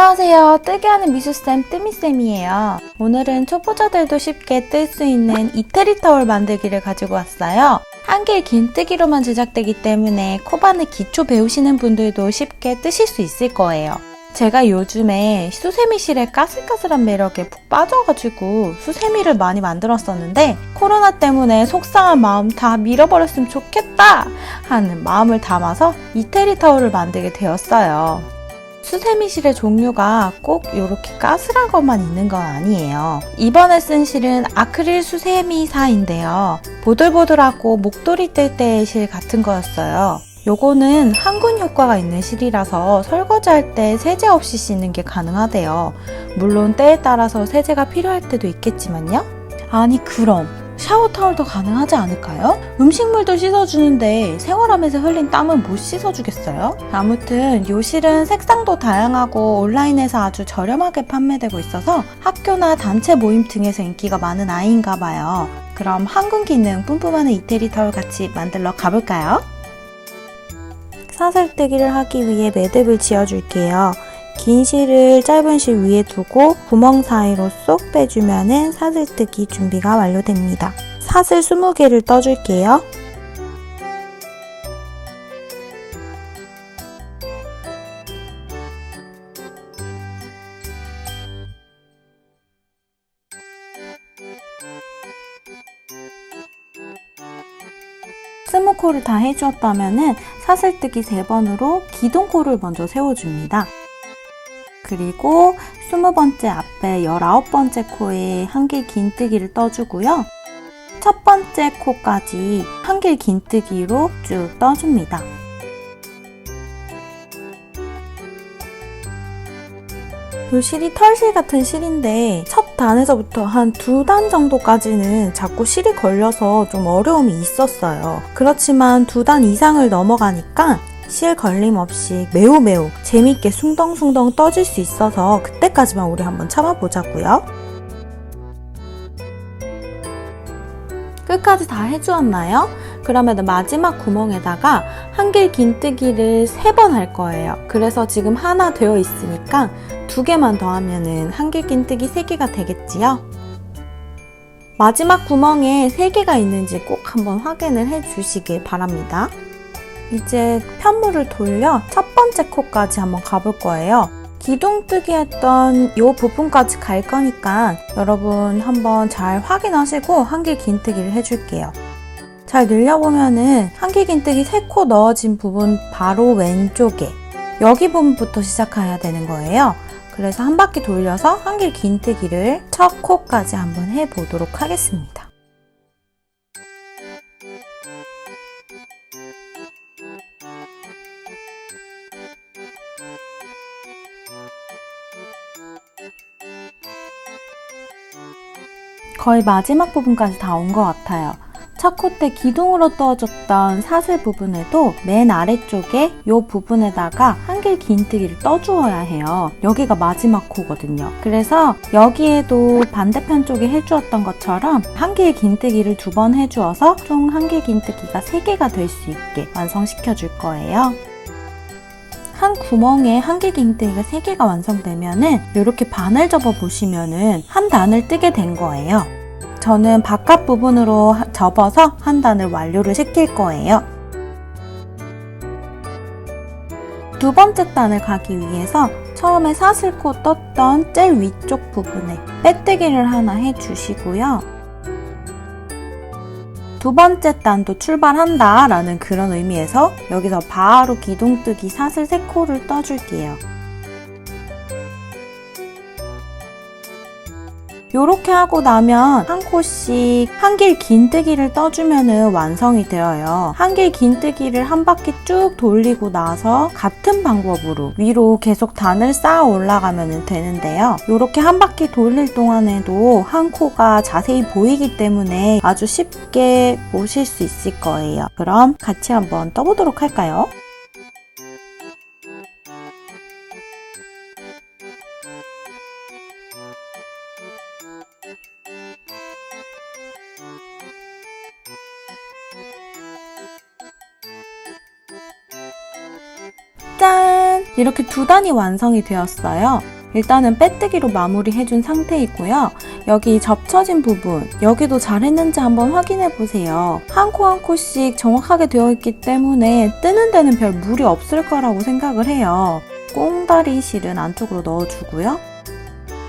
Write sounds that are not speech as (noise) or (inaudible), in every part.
안녕하세요. 뜨게 하는 미수쌤 뜨미쌤이에요. 오늘은 초보자들도 쉽게 뜰 수 있는 이태리 타월 만들기를 가지고 왔어요. 한길 긴뜨기로만 제작되기 때문에 코바늘 기초 배우시는 분들도 쉽게 뜨실 수 있을 거예요. 제가 요즘에 수세미실에 까슬까슬한 매력에 푹 빠져가지고 수세미를 많이 만들었었는데 코로나 때문에 속상한 마음 다 밀어버렸으면 좋겠다 하는 마음을 담아서 이태리 타월을 만들게 되었어요. 수세미실의 종류가 꼭 이렇게 까슬한 것만 있는 건 아니에요. 이번에 쓴 실은 아크릴 수세미사인데요. 보들보들하고 목도리 뜰 때의 실 같은 거였어요. 요거는 항군 효과가 있는 실이라서 설거지할 때 세제 없이 씻는 게 가능하대요. 물론 때에 따라서 세제가 필요할 때도 있겠지만요. 아니 그럼 샤워 타월도 가능하지 않을까요? 음식물도 씻어주는데 생활하면서 흘린 땀은 못 씻어주겠어요? 아무튼 요 실은 색상도 다양하고 온라인에서 아주 저렴하게 판매되고 있어서 학교나 단체 모임 등에서 인기가 많은 아이인가 봐요. 그럼 항군 기능 뿜뿜하는 이태리 타월 같이 만들러 가볼까요? 사슬뜨기를 하기 위해 매듭을 지어줄게요. 긴 실을 짧은 실 위에 두고 구멍 사이로 쏙 빼주면 사슬뜨기 준비가 완료됩니다. 사슬 20개를 떠줄게요. 스무 코를 다 해주었다면 사슬뜨기 3번으로 기둥코를 먼저 세워줍니다. 그리고 20번째 앞에 19번째 코에 한길 긴뜨기를 떠주고요. 첫 번째 코까지 한길 긴뜨기로 쭉 떠줍니다. 이 실이 털실 같은 실인데 첫 단에서부터 한 두 단 정도까지는 자꾸 실이 걸려서 좀 어려움이 있었어요. 그렇지만 두 단 이상을 넘어가니까 실 걸림 없이 매우 매우 재밌게 숭덩숭덩 떠질 수 있어서 그때까지만 우리 한번 참아보자고요. 끝까지 다 해주었나요? 그러면 마지막 구멍에다가 한길 긴뜨기를 세 번 할 거예요. 그래서 지금 하나 되어 있으니까 두 개만 더 하면은 한길 긴뜨기 세 개가 되겠지요? 마지막 구멍에 세 개가 있는지 꼭 한번 확인을 해 주시길 바랍니다. 이제 편물을 돌려 첫 번째 코까지 한번 가볼 거예요. 기둥뜨기 했던 이 부분까지 갈 거니까 여러분 한번 잘 확인하시고 한길 긴뜨기를 해줄게요. 잘 늘려보면은 한길 긴뜨기 3코 넣어진 부분 바로 왼쪽에 여기 부분부터 시작해야 되는 거예요. 그래서 한 바퀴 돌려서 한길 긴뜨기를 첫 코까지 한번 해보도록 하겠습니다. 거의 마지막 부분까지 다 온 것 같아요. 첫코때 기둥으로 떠줬던 사슬 부분에도 맨 아래쪽에 이 부분에다가 한길 긴뜨기를 떠주어야 해요. 여기가 마지막 코거든요. 그래서 여기에도 반대편 쪽에 해주었던 것처럼 한길 긴뜨기를 두 번 해주어서 총 한길 긴뜨기가 3개가 될 수 있게 완성시켜 줄 거예요. 한 구멍에 한길 긴뜨기가 3개가 완성되면은 이렇게 반을 접어 보시면은 한 단을 뜨게 된 거예요. 저는 바깥 부분으로 접어서 한 단을 완료를 시킬 거예요. 두 번째 단을 가기 위해서 처음에 사슬코 떴던 제일 위쪽 부분에 빼뜨기를 하나 해주시고요. 두 번째 단도 출발한다 라는 그런 의미에서 여기서 바로 기둥뜨기 사슬 3코를 떠줄게요. 요렇게 하고 나면 한 코씩 한길 긴뜨기를 떠주면 완성이 되어요. 한길 긴뜨기를 한 바퀴 쭉 돌리고 나서 같은 방법으로 위로 계속 단을 쌓아 올라가면 되는데요. 요렇게 한 바퀴 돌릴 동안에도 한 코가 자세히 보이기 때문에 아주 쉽게 보실 수 있을 거예요. 그럼 같이 한번 떠보도록 할까요? 두 단이 완성이 되었어요. 일단은 빼뜨기로 마무리해준 상태이고요. 여기 접쳐진 부분, 여기도 잘 했는지 한번 확인해 보세요. 한 코 한 코씩 정확하게 되어 있기 때문에 뜨는 데는 별 무리 없을 거라고 생각을 해요. 꽁다리 실은 안쪽으로 넣어주고요.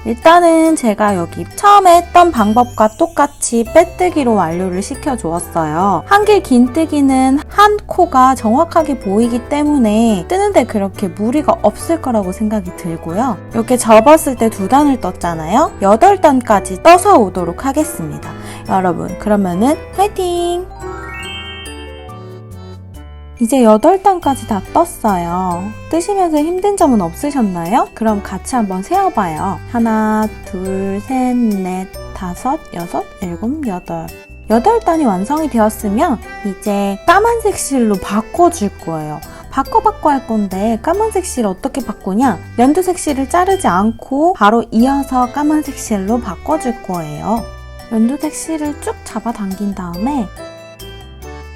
일단은 제가 여기 처음에 했던 방법과 똑같이 빼뜨기로 완료를 시켜주었어요. 한길 긴뜨기는 한 코가 정확하게 보이기 때문에 뜨는데 그렇게 무리가 없을 거라고 생각이 들고요. 이렇게 접었을 때 두 단을 떴잖아요. 8단까지 떠서 오도록 하겠습니다. 여러분, 그러면은 화이팅! 이제 8단까지 다 떴어요. 뜨시면서 힘든 점은 없으셨나요? 그럼 같이 한번 세어봐요. 하나, 둘, 셋, 넷, 다섯, 여섯, 일곱, 여덟. 여덟 단이 완성이 되었으면 이제 까만색 실로 바꿔줄 거예요. 바꿔 바꿔 할 건데 까만색 실 어떻게 바꾸냐? 연두색 실을 자르지 않고 바로 이어서 까만색 실로 바꿔줄 거예요. 연두색 실을 쭉 잡아당긴 다음에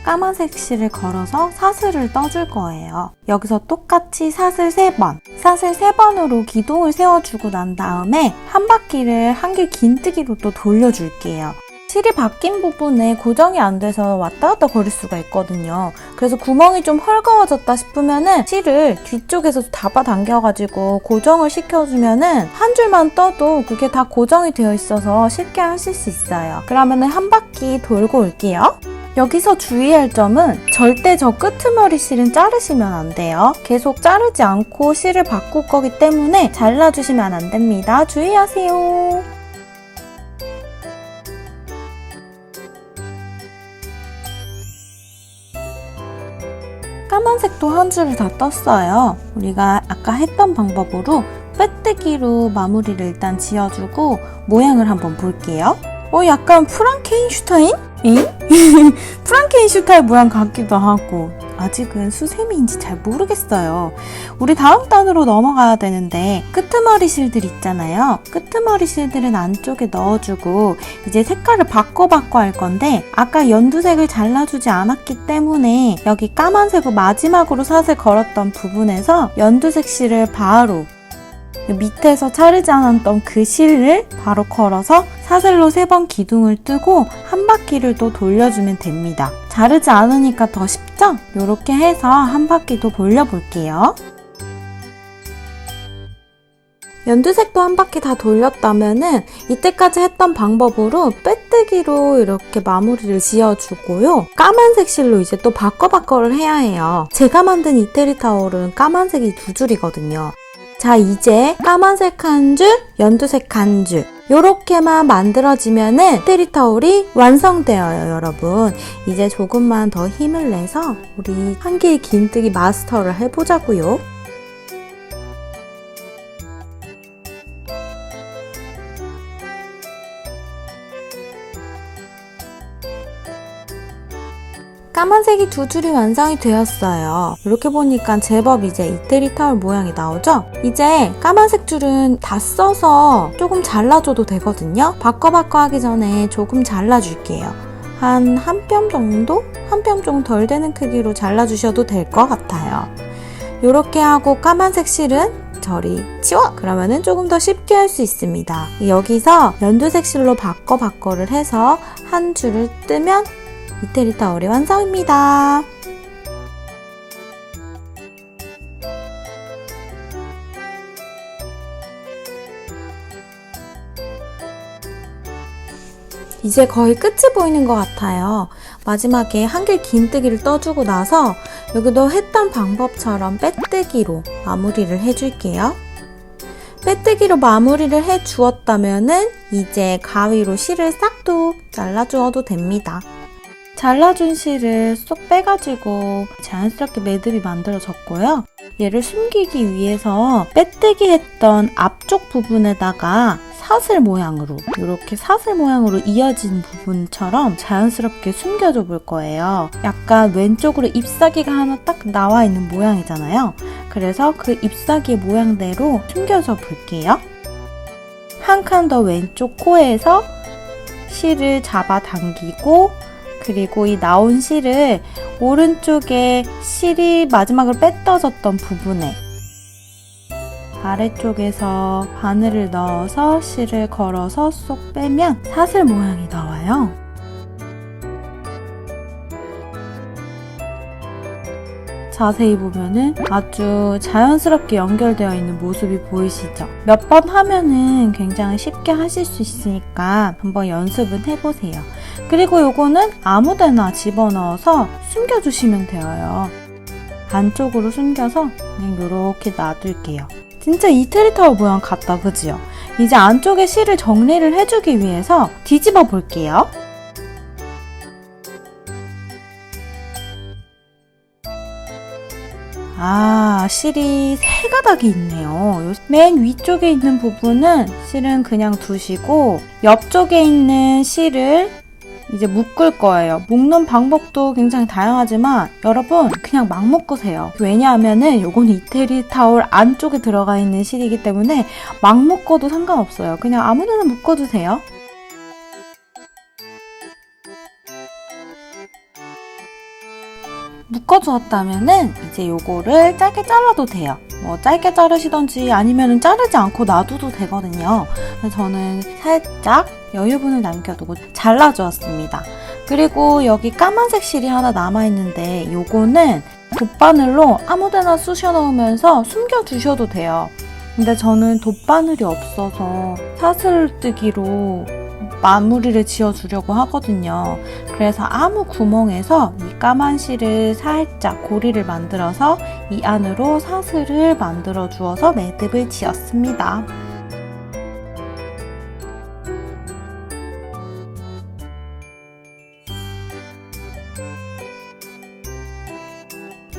까만색 실을 걸어서 사슬을 떠줄 거예요. 여기서 똑같이 사슬 3번, 사슬 3번으로 기둥을 세워주고 난 다음에 한 바퀴를 한 길 긴뜨기로 또 돌려줄게요. 실이 바뀐 부분에 고정이 안 돼서 왔다 갔다 거릴 수가 있거든요. 그래서 구멍이 좀 헐거워졌다 싶으면은 실을 뒤쪽에서 잡아 당겨가지고 고정을 시켜주면은 한 줄만 떠도 그게 다 고정이 되어 있어서 쉽게 하실 수 있어요. 그러면은 한 바퀴 돌고 올게요. 여기서 주의할 점은 절대 저 끄트머리 실은 자르시면 안 돼요. 계속 자르지 않고 실을 바꿀 거기 때문에 잘라주시면 안 됩니다. 주의하세요. 까만색도 한 줄을 다 떴어요. 우리가 아까 했던 방법으로 빼뜨기로 마무리를 일단 지어주고 모양을 한번 볼게요. 어, 약간 프랑케인슈타인? 잉? (laughs) 프랑케인슈타인 모양 같기도 하고 아직은 수세미인지 잘 모르겠어요. 우리 다음 단으로 넘어가야 되는데 끄트머리 실들 있잖아요. 끄트머리 실들은 안쪽에 넣어주고 이제 색깔을 바꿔 바꿔 할 건데 아까 연두색을 잘라주지 않았기 때문에 여기 까만색으로 마지막으로 사슬 걸었던 부분에서 연두색 실을 바로 밑에서 자르지 않았던 그 실을 바로 걸어서 사슬로 세번 기둥을 뜨고 한 바퀴를 또 돌려주면 됩니다. 자르지 않으니까 더 쉽죠? 이렇게 해서 한 바퀴 도 돌려볼게요. 연두색도 한 바퀴 다 돌렸다면은 이때까지 했던 방법으로 빼뜨기로 이렇게 마무리를 지어주고요. 까만색 실로 이제 또 바꿔 바꿔를 해야 해요. 제가 만든 이태리 타올은 까만색이 두 줄이거든요. 자, 이제 까만색 한 줄, 연두색 한 줄. 요렇게만 만들어지면은 테리 타올이 완성되어요, 여러분. 이제 조금만 더 힘을 내서 우리 한길 긴뜨기 마스터를 해보자고요. 까만색이 두 줄이 완성이 되었어요. 이렇게 보니까 제법 이제 이태리 타월 모양이 나오죠? 이제 까만색 줄은 다 써서 조금 잘라줘도 되거든요. 바꿔 바꿔 하기 전에 조금 잘라줄게요. 한 한 뼘 정도? 한뼘 정도 덜 되는 크기로 잘라주셔도 될 것 같아요. 이렇게 하고 까만색 실은 저리 치워! 그러면은 조금 더 쉽게 할 수 있습니다. 여기서 연두색 실로 바꿔 바꿔를 해서 한 줄을 뜨면 이태리 타올이 완성입니다. 이제 거의 끝이 보이는 것 같아요. 마지막에 한길 긴뜨기를 떠주고 나서 여기도 했던 방법처럼 빼뜨기로 마무리를 해줄게요. 빼뜨기로 마무리를 해 주었다면 은 이제 가위로 실을 싹둑 잘라주어도 됩니다. 잘라준 실을 쏙 빼가지고 자연스럽게 매듭이 만들어졌고요. 얘를 숨기기 위해서 빼뜨기 했던 앞쪽 부분에다가 사슬 모양으로 이렇게 사슬 모양으로 이어진 부분처럼 자연스럽게 숨겨줘 볼 거예요. 약간 왼쪽으로 잎사귀가 하나 딱 나와 있는 모양이잖아요. 그래서 그 잎사귀의 모양대로 숨겨줘 볼게요. 한 칸 더 왼쪽 코에서 실을 잡아 당기고 그리고 이 나온 실을 오른쪽에 실이 마지막으로 빼떠졌던 부분에 아래쪽에서 바늘을 넣어서 실을 걸어서 쏙 빼면 사슬 모양이 나와요. 자세히 보면은 아주 자연스럽게 연결되어 있는 모습이 보이시죠? 몇 번 하면은 굉장히 쉽게 하실 수 있으니까 한번 연습은 해보세요. 그리고 요거는 아무데나 집어넣어서 숨겨주시면 돼요. 안쪽으로 숨겨서 그냥 이렇게 놔둘게요. 진짜 이태리 타워 모양 같다, 그지요? 이제 안쪽에 실을 정리를 해주기 위해서 뒤집어 볼게요. 아, 실이 세 가닥이 있네요. 요- 맨 위쪽에 있는 부분은 실은 그냥 두시고 옆쪽에 있는 실을 이제 묶을 거예요. 묶는 방법도 굉장히 다양하지만 여러분 그냥 막 묶으세요. 왜냐하면은 요건 이태리 타올 안쪽에 들어가 있는 실이기 때문에 막 묶어도 상관없어요. 그냥 아무데나 묶어주세요. 묶어주었다면은 이제 요거를 짧게 잘라도 돼요. 뭐 짧게 자르시던지 아니면은 자르지 않고 놔둬도 되거든요. 저는 살짝 여유분을 남겨두고 잘라주었습니다. 그리고 여기 까만색 실이 하나 남아있는데 요거는 돗바늘로 아무데나 쑤셔 넣으면서 숨겨두셔도 돼요. 근데 저는 돗바늘이 없어서 사슬뜨기로 마무리를 지어주려고 하거든요. 그래서 아무 구멍에서 이 까만 실을 살짝 고리를 만들어서 이 안으로 사슬을 만들어 주어서 매듭을 지었습니다.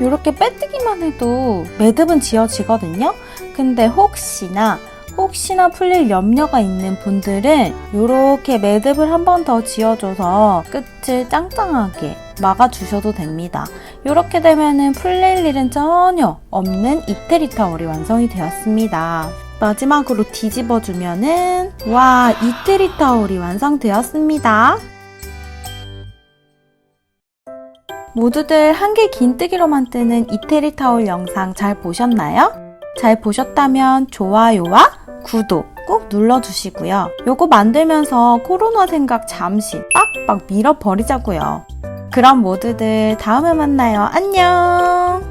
이렇게 빼뜨기만 해도 매듭은 지어지거든요. 근데 혹시나 혹시나 풀릴 염려가 있는 분들은 이렇게 매듭을 한 번 더 지어줘서 끝을 짱짱하게 막아주셔도 됩니다. 이렇게 되면은 풀릴 일은 전혀 없는 이태리 타월이 완성이 되었습니다. 마지막으로 뒤집어주면은 와 이태리 타월이 완성되었습니다. 모두들 한개 긴뜨기로만 뜨는 이태리 타올 영상 잘 보셨나요? 잘 보셨다면 좋아요와 구독 꼭 눌러주시고요. 요거 만들면서 코로나 생각 잠시 빡빡 밀어버리자고요. 그럼 모두들 다음에 만나요. 안녕!